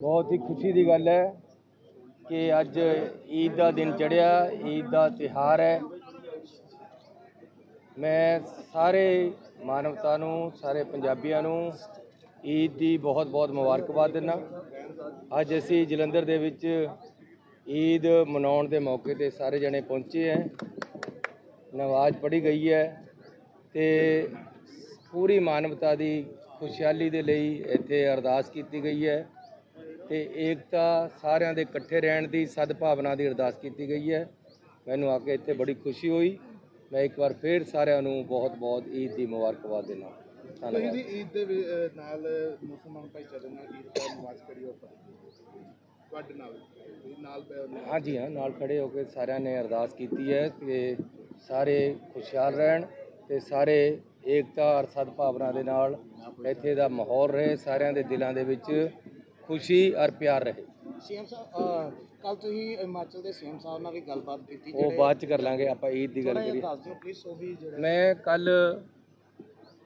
ਬਹੁਤ ਹੀ ਖੁਸ਼ੀ ਦੀ ਗੱਲ ਹੈ ਕਿ ਅੱਜ ਈਦ ਦਾ ਦਿਨ ਚੜਿਆ ਈਦ ਦਾ ਤਿਹਾਰ ਹੈ। ਮੈਂ ਸਾਰੇ ਮਾਨਵਤਾ ਨੂੰ, ਸਾਰੇ ਪੰਜਾਬੀਆਂ ਨੂੰ ਈਦ ਦੀ ਬਹੁਤ ਬਹੁਤ ਮੁਬਾਰਕਬਾਦ ਦਿੰਦਾ ਅੱਜ ਅਸੀਂ ਜਲੰਧਰ ਦੇ ਵਿੱਚ ਈਦ ਮਨਾਉਣ ਦੇ ਮੌਕੇ ਤੇ ਸਾਰੇ ਜਣੇ ਪਹੁੰਚੇ ਹੈ। ਨਮਾਜ਼ ਪੜ੍ਹੀ ਗਈ ਹੈ ਤੇ ਪੂਰੀ ਮਾਨਵਤਾ ਦੀ ਖੁਸ਼ਹਾਲੀ ਦੇ ਲਈ ਇੱਥੇ ਅਰਦਾਸ ਕੀਤੀ ਗਈ ਹੈ। ਤੇ ਏਕਤਾ ਸਾਰਿਆਂ ਦੇ ਇਕੱਠੇ ਰਹਿਣ ਦੀ ਸਦਭਾਵਨਾ ਦੀ ਅਰਦਾਸ ਕੀਤੀ ਗਈ ਹੈ। ਮੈਨੂੰ ਆ ਕੇ ਇੱਥੇ ਬੜੀ ਖੁਸ਼ੀ ਹੋਈ। ਮੈਂ ਇੱਕ ਵਾਰ ਫੇਰ ਸਾਰਿਆਂ ਨੂੰ ਬਹੁਤ-ਬਹੁਤ ਈਦ ਦੀ ਮੁਬਾਰਕਬਾਦ ਦਿੰਦਾ ਧੰਨਵਾਦ। ਜੀ ਈਦ ਦੇ ਵੀ- ਅਹ ਨਾਲ ਮੁਸਲਮਾਨ ਭਾਈਚਾਰੇ ਨਾਲ ਈਦ ਦਾ ਨਮਾਜ਼ ਕਰੀ ਆਪਾਂ। ਤੁਹਾਡੇ ਨਾਲ ਵੀ ਨਾਲ ਬ- ਨਮਾਜ਼ ਹਾਂਜੀ ਹਾਂ ਨਾਲ ਖੜੇ ਹੋ ਕੇ ਸਾਰਿਆਂ ਨੇ ਅਰਦਾਸ ਕੀਤੀ ਹੈ ਕਿ ਸਾਰੇ ਖੁਸ਼ਹਾਲ ਰਹਿਣ ਤੇ ਸਾਰੇ ਏਕਤਾ ਔਰ ਸਦਭਾਵਨਾ ਦੇ ਨਾਲ ਇੱਥੇ ਦਾ ਮਾਹੌਲ ਰਹੇ ਸਾਰਿਆਂ ਦੇ ਦਿਲਾਂ ਦੇ ਵਿੱਚ ਖੁਸ਼ੀ ਔਰ ਪਿਆਰ ਰਹੇ। ਸੀਐਮ ਸਾਹਿਬ ਕੱਲ ਤੁਸੀਂ ਹਿਮਾਚਲ ਦੇ ਸੀਐਮ ਸਾਹਿਬ ਨਾਲ ਵੀ ਗੱਲਬਾਤ ਕੀਤੀ ਉਹ ਬਾਅਦ ਚ ਕਰ ਲਾਂਗੇ ਆਪਾਂ ਈਦ ਦੀ ਗੱਲ ਥੋੜ੍ਹਾ ਕਰੀਏ। ਜਿਹਾ ਦੱਸ ਦਿਓ ਪਲੀਜ਼ ਉਹ ਵੀ ਜਿਹੜਾ ਮੈਂ ਕੱਲ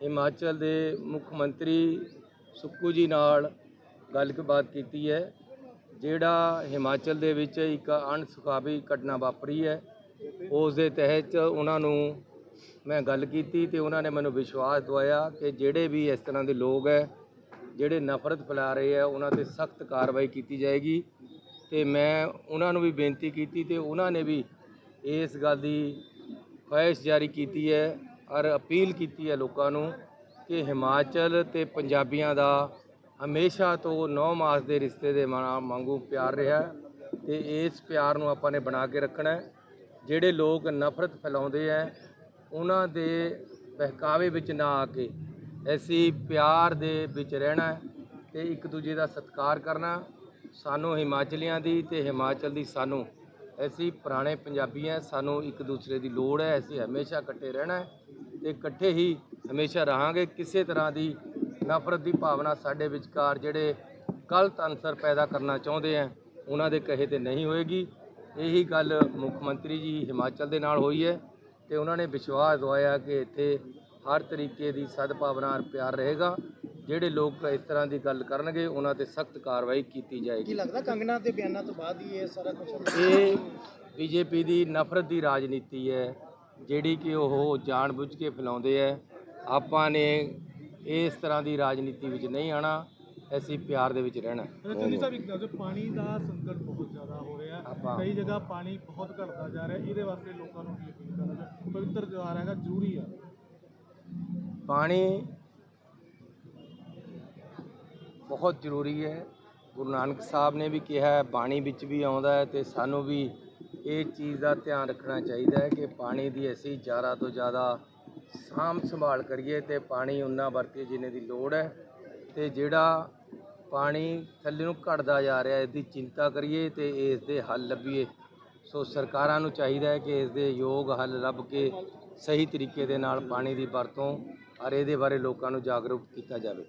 ਹਿਮਾਚਲ ਦੇ ਮੁੱਖ ਮੰਤਰੀ ਸੁੱਕੂ ਜੀ ਨਾਲ ਗੱਲਬਾਤ ਕੀਤੀ ਹੈ ਜਿਹੜਾ ਹਿਮਾਚਲ ਦੇ ਵਿੱਚ ਇੱਕ ਅਣਸੁਖਾਵੀ ਘਟਨਾ ਵਾਪਰੀ ਹੈ ਉਸ ਦੇ ਤਹਿਤ ਉਹਨਾਂ ਨੂੰ ਮੈਂ ਗੱਲ ਕੀਤੀ ਤੇ ਉਹਨਾਂ ਨੇ ਮੈਨੂੰ ਵਿਸ਼ਵਾਸ ਦਵਾਇਆ ਕਿ ਜਿਹੜੇ ਵੀ ਇਸ ਤਰ੍ਹਾਂ ਦੇ ਲੋਕ ਹੈ ਜਿਹੜੇ ਨਫ਼ਰਤ ਫੈਲਾ ਰਹੇ ਆ, ਉਹਨਾਂ ਤੇ ਸਖਤ ਕਾਰਵਾਈ ਕੀਤੀ ਜਾਏਗੀ। ਤੇ ਮੈਂ ਉਹਨਾਂ ਨੂੰ ਵੀ ਬੇਨਤੀ ਕੀਤੀ ਤੇ ਉਹਨਾਂ ਨੇ ਵੀ ਇਸ ਗੱਲ ਦੀ ਖੁਆਇਸ਼ ਜਾਰੀ ਕੀਤੀ ਹੈ ਔਰ ਅਪੀਲ ਕੀਤੀ ਹੈ ਲੋਕਾਂ ਨੂੰ ਕਿ ਹਿਮਾਚਲ ਤੇ ਪੰਜਾਬੀਆਂ ਦਾ ਹਮੇਸ਼ਾ ਤੋਂ ਨੌ ਮਾਸ ਦੇ ਰਿਸ਼ਤੇ ਦੇ ਮਾ- ਵਾਂਗੂ ਪਿਆਰ ਰਿਹਾ ਹੈ ਤੇ ਇਸ ਪਿਆਰ ਨੂੰ ਆਪਾਂ ਨੇ ਬਣਾ ਕੇ ਰੱਖਣਾ ਜਿਹੜੇ ਲੋਕ ਨਫ਼ਰਤ ਫੈਲਾਉਂਦੇ ਹੈ, ਉਹਨਾਂ ਦੇ ਬਹਿਕਾਵੇ ਵਿੱਚ ਨਾ ਆ ਕੇ ਅਸੀਂ ਪਿਆਰ ਦੇ ਵਿੱਚ ਰਹਿਣਾ ਹੈ ਤੇ ਇੱਕ ਦੂਜੇ ਦਾ ਸਤਿਕਾਰ ਕਰਨਾ ਸਾਨੂੰ ਹਿਮਾਚਲੀਆਂ ਦੀ ਤੇ ਹਿਮਾਚਲ ਦੀ ਸਾਨੂੰ। ਅਸੀਂ ਪੁਰਾਣੇ ਪੰਜਾਬੀ ਹਾਂ ਸਾਨੂੰ ਇੱਕ ਦੂਸਰੇ ਦੀ ਲੋੜ ਹੈ ਅਸੀਂ ਹਮੇਸ਼ਾ ਇਕੱਠੇ ਰਹਿਣਾ ਹੈ ਤੇ ਇਕੱਠੇ ਹੀ ਹਮੇਸ਼ਾ ਰਹਾਂਗੇ। ਕਿਸੇ ਤਰ੍ਹਾਂ ਦੀ ਨਫ਼ਰਤ ਦੀ ਭਾਵਨਾ ਸਾਡੇ ਵਿਚਕਾਰ ਜਿਹੜੇ ਗਲਤ ਅੰਸਰ ਪੈਦਾ ਕਰਨਾ ਚਾਹੁੰਦੇ ਆ ਉਹਨਾਂ ਦੇ ਕਹੇ ਤੇ ਨਹੀਂ ਹੋਏਗੀ। ਇਹੀ ਗੱਲ ਮੁੱਖ ਮੰਤਰੀ ਜੀ ਹਿਮਾਚਲ ਦੇ ਨਾਲ ਹੋਈ ਹੈ ਤੇ ਉਹਨਾਂ ਨੇ ਵਿਸ਼ਵਾਸ ਦਵਾਇਆ ਕਿ ਇੱਥੇ ਹਰ ਤਰੀਕੇ ਦੀ ਸਦਭਾਵਨਾ ਔਰ ਪਿਆਰ ਰਹੇਗਾ। ਜਿਹੜੇ ਲੋਕ ਇਸ ਤਰ੍ਹਾਂ ਦੀ ਗੱਲ ਕਰਨਗੇ ਉਹਨਾਂ ਤੇ ਸਖਤ ਕਾਰਵਾਈ ਕੀਤੀ ਕੀ ਜਾਏਗੀ ਲੱਗਦਾ ਕੰਗਨਾ ਦੇ ਬਿਆਨਾਂ ਤੋਂ ਬਾਅਦ ਹੀ ਇਹ ਸਾਰਾ ਕੁਝ ਇਹ ਬੀਜੇਪੀ ਦੀ ਨਫ਼ਰਤ ਦੀ ਰਾਜਨੀਤੀ ਹੈ ਜਿਹੜੀ ਕਿ ਉਹ ਜਾਣਬੁੱਝ ਕੇ ਫੈਲਾਉਂਦੇ ਹੈ। ਆਪਾਂ ਨੇ ਇਸ ਤਰ੍ਹਾਂ ਦੀ ਰਾਜਨੀਤੀ ਵਿੱਚ ਨਹੀਂ ਆਣਾ ਅਸੀਂ ਪਿਆਰ ਦੇ ਵਿੱਚ ਰਹਿਣਾ। ਚੰਨੀ ਸਾਹਿਬ ਇੱਕ ਦੱਸੋ ਪਾਣੀ ਦਾ ਸੰਕਟ ਬਹੁਤ ਜ਼ਿਆਦਾ ਹੋ ਰਿਹਾ ਹੈ। ਆਪਾਂ- ਕਈ ਜਗ੍ਹਾ ਪਾਣੀ ਬਹੁਤ ਘਟਦਾ ਜਾ ਰਿਹਾ ਹੈ ਇਹਦੇ ਵਾਸਤੇ ਲੋਕਾਂ ਨੂੰ ਕੀ ਅਪੀਲ ਕਰਨਾ ਚਾਹੁੰਦੇ? ਪਵਿੱਤਰ ਤਿਉਹਾਰ ਹੈਗਾ ਜ਼ਰੂਰੀ ਆ। ਪਾਣੀ ਬਹੁਤ ਜ਼ਰੂਰੀ ਹੈ। ਗੁਰੂ ਨਾਨਕ ਸਾਹਿਬ ਨੇ ਵੀ ਕਿਹਾ ਹੈ, ਬਾਣੀ ਵਿੱਚ ਵੀ ਆਉਂਦਾ ਹੈ ਤੇ ਸਾਨੂੰ ਵੀ ਇਹ ਚੀਜ਼ ਦਾ ਧਿਆਨ ਰੱਖਣਾ ਚਾਹੀਦਾ ਹੈ ਕਿ ਪਾਣੀ ਦੀ ਅਸੀਂ ਜ਼ਿਆਦਾ ਤੋਂ ਜ਼ਿਆਦਾ ਸਾਂਭ ਸੰਭਾਲ ਕਰੀਏ ਤੇ ਪਾਣੀ ਉਨਾ ਵਰਤੀਏ ਜਿੰਨੇ ਦੀ ਲੋੜ ਹੈ ਤੇ ਜਿਹੜਾ ਪਾਣੀ ਥੱਲੇ ਨੂੰ ਘਟਦਾ ਜਾ ਰਿਹਾ ਇਸ ਦੀ ਚਿੰਤਾ ਕਰੀਏ ਤੇ ਇਸ ਦੇ ਹੱਲ ਲੱਭੀਏ। ਸੋ ਸਰਕਾਰਾਂ ਨੂੰ ਚਾਹੀਦਾ ਹੈ ਕਿ ਇਸ ਦੇ ਯੋਗ ਹੱਲ ਲੱਭ ਕੇ ਸਹੀ ਤਰੀਕੇ ਦੇ ਨਾਲ ਪਾਣੀ ਦੀ ਵਰਤੋਂ ਔਰ ਇਹਦੇ ਬਾਰੇ ਲੋਕਾਂ ਨੂੰ ਜਾਗਰੂਕ ਕੀਤਾ ਜਾਵੇ।